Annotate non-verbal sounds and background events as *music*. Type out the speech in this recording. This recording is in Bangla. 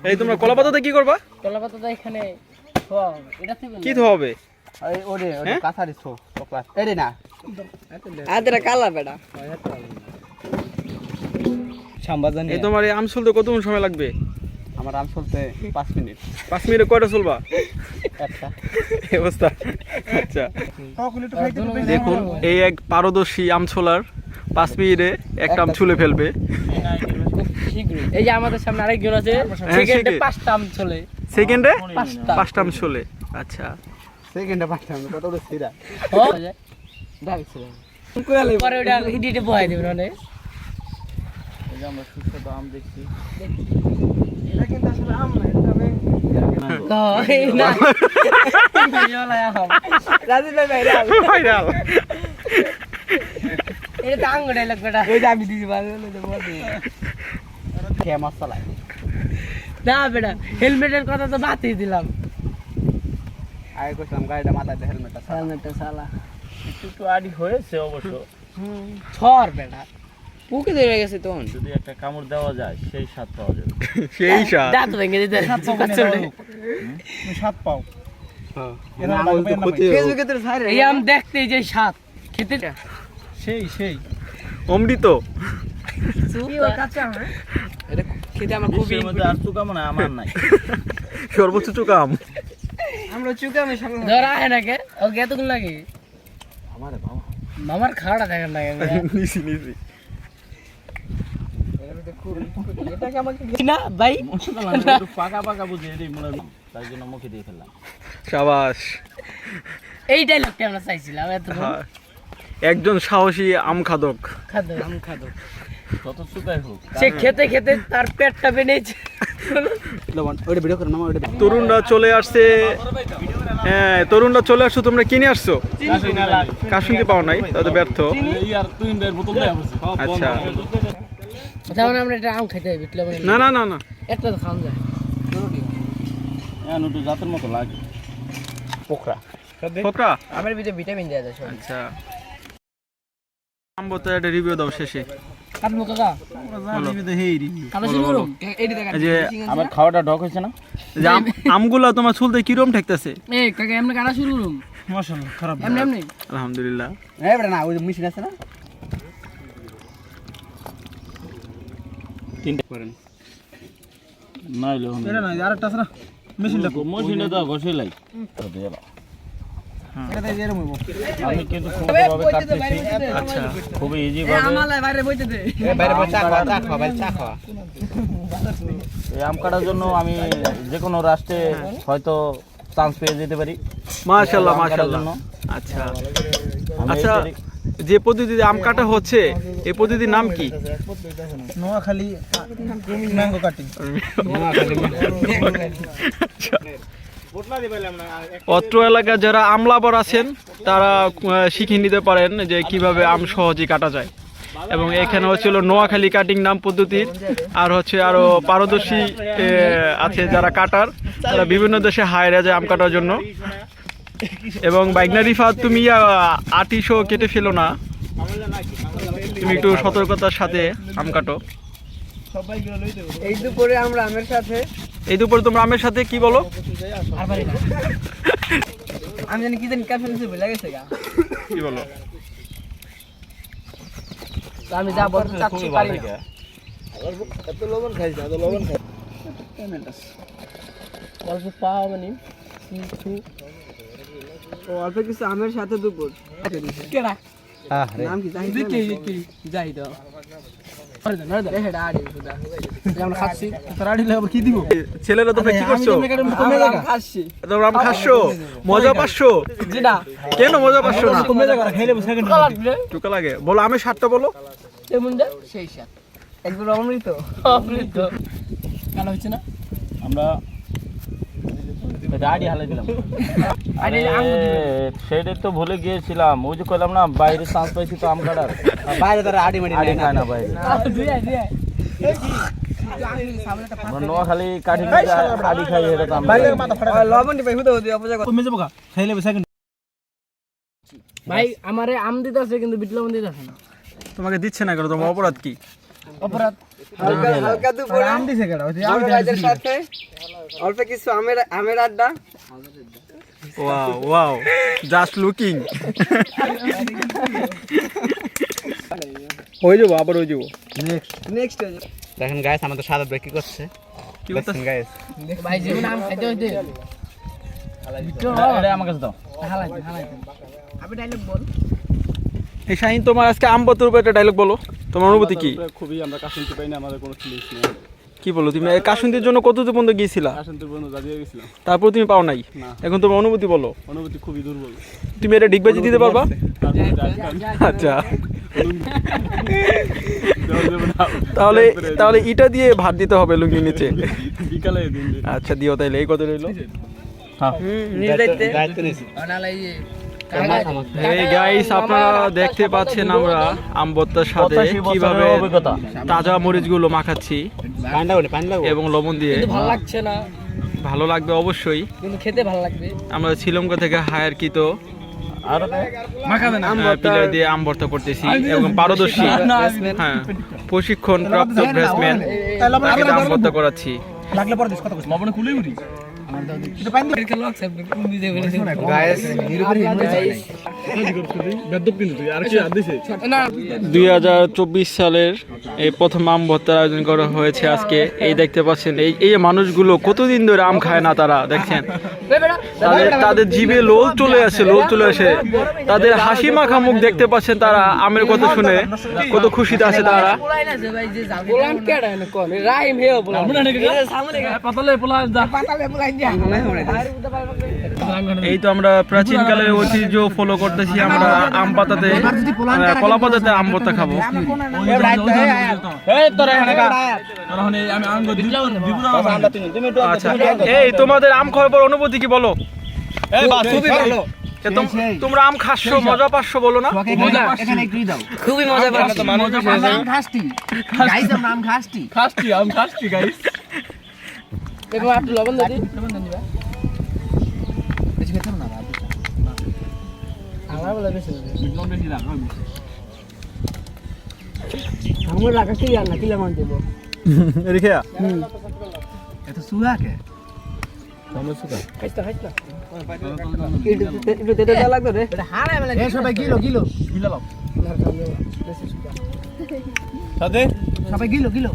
এই তোমরা কলা পাতাতে কি করবা? কলা তো এখানে কি তো হবে? এই ওরে ওরে হ্যাঁ? কাঁথারি ছো চকলা এরে না। আদরা কালা বেটা। এই তোমার এই আম চলতে কতক্ষণ সময় লাগবে? আমার আম চলতে পাঁচ মিনিট। পাঁচ মিনিটে কয়টা চলবা? একটা। অবস্থা। আচ্ছা। দেখুন এই এক পারদর্শী আম ছোলার পাঁচ মিনিটে একটা আম ছুলে ফেলবে। এই যে আমাদের সামনে আরেকজন আছে হ্যাঁ, সেকেন্ডে পাঁচটা আম চলে সেকেন্ডে পাঁচটা। পাঁচটা আম ছুলে। আচ্ছা। সেকেন্ডে পাঁচটা আমি কত বড় সিরা। পরে ওটা হিডিটে বহাই দেবেন অনেক আমরা সুস্বাদু আম দেখছি। ভাইরাল এটা তো আঙ্গুর ডাইলগ বেটা। খেয়ে মশলা না বেটা হেলমেটের কথা তো বাতিয়ে দিলাম। আগে কইছিলাম গাড়িটা মাথায় হেলমেট আছে হেলমেটটা সালা একটু আড়ি হয়েছে অবশ্য। ছর বেটা। পুকে ধরে গেছে তখন। যদি একটা কামড় দেওয়া যায় সেই স্বাদ পাওয়া যাবে। *laughs* সেই স্বাদ। দাঁত ভেঙে দিতে চলে হ্যাঁ। আঙুল তো ক্ষতি হবে। এই আম দেখতে যে স্বাদ খেতে সেই সেই। অমৃত। এটা খেতে আমার খুবই আর চুকা মনে হয় আমার নাই। *laughs* সর্বোচ্চ চোখা আম। আমরা চুকে আমি ধরা হয় নাকি? ওকে এতক্ষণ লাগে? মামার খাওয়াটা দেখেন না নিছি *laughs* নিছি না ভাই। পাকা পাকা বুঝে এটাই মনে তাই জন্য মুখে দিয়ে ফেললাম। সাবাস। এই ডায়লগটা আমরা চাইছিলাম এত হ্যাঁ। একজন সাহসী আম খাদক। আম খাদ্য তত চুকাই হোক সে খেতে খেতে তার পেটটা বেড়েছে। তরুণরা চলে আসছে। হ্যাঁ তরুণরা চলে আসছো তোমরা কিনে আসছো? কাশুনকে পাও নাই তাদের ব্যর্থ। আচ্ছা। যেমন আমরা এটা আম খাইতে হবে বিটলে না না না না। একটা তো খাওয়া যায়। হ্যাঁ একটু জাতের মতো লাগে। পোকরা। ফোকরা আমার ভিতরে ভিটামিন দেওয়া যায় সব আচ্ছা। একটা রিভিউ দাও শেষে। কাটবো কাকা? বলো। কাটা শুরু করুন এইটি দেখা এই যে আমার খাওয়াটা ডক হয়েছে না? যে আম- তোমার চুলতে কিরম ঠেকতেছে? এই কাকা এমনি কাটা শুরু করুন মাশাআল্লাহ খারাপ এমনি এমনি। আলহামদুলিল্লাহ। এই না ওই যে আছে না? তিনটে। করেন। না এলো এটা না আরেকটা আছে না? মেশিনটা। মেশিনটা দাও ঘষে লাই। আমি কিন্তু কাটতেছি। আচ্ছা। খুবই ইজি ভাবে। আমালাই বাইরে বইতে দে। বাইরে বাইরে চা খাওয়া চা খাওয়া বাইরে চা খাওয়া এই আম কাটার জন্য আমি যে কোনো রাষ্ট্রে হয়তো চান্স পেয়ে যেতে পারি। মাশাআল্লাহ মাশাআল্লাহ। জন্য। আচ্ছা। আচ্ছা যে পদ্ধতিতে আম কাটা হচ্ছে এই পদ্ধতির নাম কি। অত্র এলাকায় যারা আমলাবর আছেন তারা শিখে নিতে পারেন যে কীভাবে আম সহজে কাটা যায়। এবং এখানে হচ্ছিল নোয়াখালী কাটিং নাম পদ্ধতির। আর হচ্ছে আরও পারদর্শী আছে যারা কাটার তারা বিভিন্ন দেশে হায়রা যায় আম কাটার জন্য। এবং বাইকনা রিফাত তুমি আটিশো কেটে ফেলো না। তুমি একটু সতর্কতার সাথে আম কাটো। এই দুপুরে আমরা আমের সাথে। এই দুপুরে তোমরা আমের সাথে কি বলো? আমি জানি কি জানি ক্যাপশন ভুলে গেছে গা। কি বলো? আমি যা বলতে চাচ্ছি পারি না? অল্প পাওয়া মানে কিছু অল্প কিছু আমের সাথে দুপুর। কেডা নাম কি? জাহিদ জাহিদ। ছেলেরা তোমরা কি করছ? তোমরা খাচ্ছো? মজা পাচ্ছো? কেন মজা পাচ্ছ না? কালার টুকা লাগে। বলো বলো। সেই একবার অমৃত। অমৃত। কেন হচ্ছে না? আমরা আড়ি হালাই দিলাম। *laughs* সেটা তো ভুলে গিয়েছিলাম। ওই যে কইলাম না বাইরে চান্স পাইছি তো আম কাটার। বাইরে তারা আড়ি মাড়ি আড়ি খায় না বাইরে। নোয়াখালী কাঠি আড়ি খাই এটা তো লবণ দিবে হুদো হুদো অপজা ভাই আমারে আম দিতে আছে কিন্তু বিট লবণ দিতে আছে না। তোমাকে দিচ্ছে না কেন? তোমার অপরাধ কি? অপরাধ? হালকা হালকা দুপুরে। আম দিছে ছোট ভাইদের সাথে অল্প কিছু আমের আমের আড্ডা। ওয়াও ওয়াও জাস্ট লুকিং হয়ে যাব আবার হয়ে যাব। নেক্সট দেখেন গাইস আমাদের সাদা ব্রেক কি করছে? কি গাইস ভাই আম খাইতে হইতে। এটা আমার কাছে দাও। হালাইতে হালাইতে আমি বল এই শাহিন তোমার আজকে আম উপরে একটা ডায়লগ বলো। তোমার অনুভূতি কি? খুবই আমরা কাশিনতে পাই না আমাদের কোনো ফিলিংস নেই। কি বলো তুমি? এই কাশুন্দির জন্য কত দূর পর্যন্ত গিয়েছিলা? কাশিনতে পর্যন্ত দাঁড়িয়ে গেছিলাম। তারপর তুমি পাও নাই? এখন তোমার অনুভূতি বলো। অনুভূতি খুবই দুর্বল। তুমি এটা ডিগবাজি দিতে পারবা? আচ্ছা। তাহলে তাহলে ইটা দিয়ে ভাত দিতে হবে লুঙ্গি নিচে। বিকালে। আচ্ছা দিও তাইলে। এই কত রইল? দায়িত্ব। নিয়েছি। অনালাই যে এই গাইস আপনারা দেখতে পাচ্ছেন আমরা আমবত্তার সাথে কীভাবে তাজা মরিচগুলো মাখাচ্ছি এবং লবণ দিয়ে ভালো লাগছে না ভালো লাগবে অবশ্যই কিন্তু খেতে ভালো লাগবে আমরা শ্রীলঙ্কা থেকে হায়ার কিতো দিয়ে আম ভর্তা করতেছি এবং পারদর্শী হ্যাঁ প্রশিক্ষণ প্রাপ্ত ব্রেসম্যান আম ভর্তা করাচ্ছি গাইস দুই হাজার চব্বিশ সালের এই প্রথম আম ভর্তার আয়োজন করা হয়েছে আজকে। এই দেখতে পাচ্ছেন এই এই মানুষগুলো কতদিন ধরে আম খায় না তারা দেখছেন? তাদের তাদের জিভে লোল চলে আসে লোল চলে আসে। তাদের হাসি মাখা মুখ দেখতে পাচ্ছেন তারা আমের কথা শুনে। কত খুশিতে আছে তারা। রাইম হে বলান সামনে এই তো আমরা প্রাচীন কালের ঐতিহ্য ফলো করতেছি আমরা আম পাতাতে কলা পাতাতে আম ভর্তা খাব। আচ্ছা এই তোমাদের আম খাওয়ার পর অনুভূতি কি বলো? তোমরা আম খাচ্ছ মজা পাচ্ছ বলো না? খুবই মজা পাচ্ছি। আম খাসটি আম খাসটি খাসটি আম খাসটি গাইস এবং একটু লবণ দিই। লবণ দিবা। বেশি খেতে না বাবা আমার বলে বেশি আমার লাগা কি আর না কি লেমন দেব? রেখে এত সুগা কে? খাইতা খাইতা তেতে দেওয়া লাগবে রে। এ সবাই কিলো কিলো কিলো লাও। সাথে? সবাই কিলো কিলো